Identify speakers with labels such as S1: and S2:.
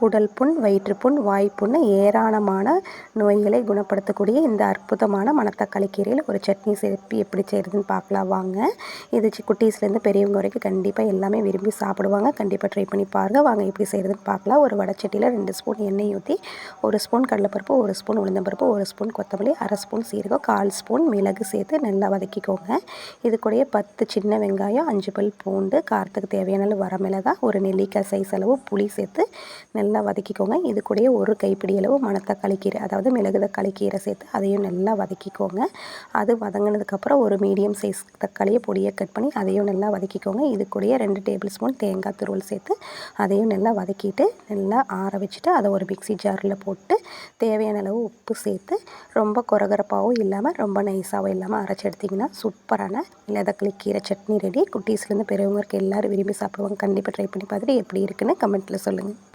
S1: குடல் புண் வயிற்றுப்புண் வாய்ப்புண்ணு ஏராளமான நோய்களை குணப்படுத்தக்கூடிய இந்த அற்புதமான மணத்தக்காளி கீரையில் ஒரு சட்னி சேர்த்து எப்படி செய்கிறதுன்னு பார்க்கலாம் வாங்க. இது குட்டீஸ்லேருந்து பெரியவங்க வரைக்கும் கண்டிப்பாக எல்லாமே விரும்பி சாப்பிடுவாங்க. கண்டிப்பாக ட்ரை பண்ணி பாருங்கள் வாங்க எப்படி செய்கிறதுன்னு பார்க்கலாம். ஒரு வடச்சட்டியில் ரெண்டு ஸ்பூன் எண்ணெய் ஊற்றி ஒரு ஸ்பூன் கடலைப்பருப்பு ஒரு ஸ்பூன் உளுந்தம்பருப்பு ஒரு ஸ்பூன் கொத்தமல்லி அரை ஸ்பூன் சீரகம் கால் ஸ்பூன் மிளகு சேர்த்து நல்லா வதக்கிக்கோங்க. இது கூடயே பத்து சின்ன வெங்காயம் அஞ்சு பல் பூண்டு காரத்துக்கு தேவையான அளவு வரமிளகா ஒரு நெல்லிக்காய் சைஸ் அளவு புளி சேர்த்து நல்லா நல்லா வதக்கிக்கோங்க. இது கூடயே ஒரு கைப்பிடி அளவு மணத்தக்காளி கீரை அதாவது மிளகு தக்காளி கீரை சேர்த்து அதையும் நல்லா வதக்கிக்கோங்க. அது வதங்கினதுக்கப்புறம் ஒரு மீடியம் சைஸ் தக்காளியை பொடியை கட் பண்ணி அதையும் நல்லா வதக்கிக்கோங்க. இது கூடயே ரெண்டு டேபிள் ஸ்பூன் தேங்காய் துருவல் சேர்த்து அதையும் நல்லா வதக்கிட்டு நல்லா ஆற வச்சுட்டு அதை ஒரு மிக்சி ஜாரில் போட்டு தேவையான அளவு உப்பு சேர்த்து ரொம்ப குறகுறப்பாகவும் இல்லாமல் ரொம்ப நைஸாகவும் இல்லாமல் அரைச்சி எடுத்திங்கன்னா சூப்பரான மிளதக்காளி கீரை சட்னி ரெடி. குட்டீஸ்லேருந்து பெரியவங்களுக்கு எல்லோரும் விரும்பி சாப்பிடுவாங்க. கண்டிப்பாக ட்ரை பண்ணி பார்த்துட்டு எப்படி இருக்குன்னு கமெண்ட்டில் சொல்லுங்கள்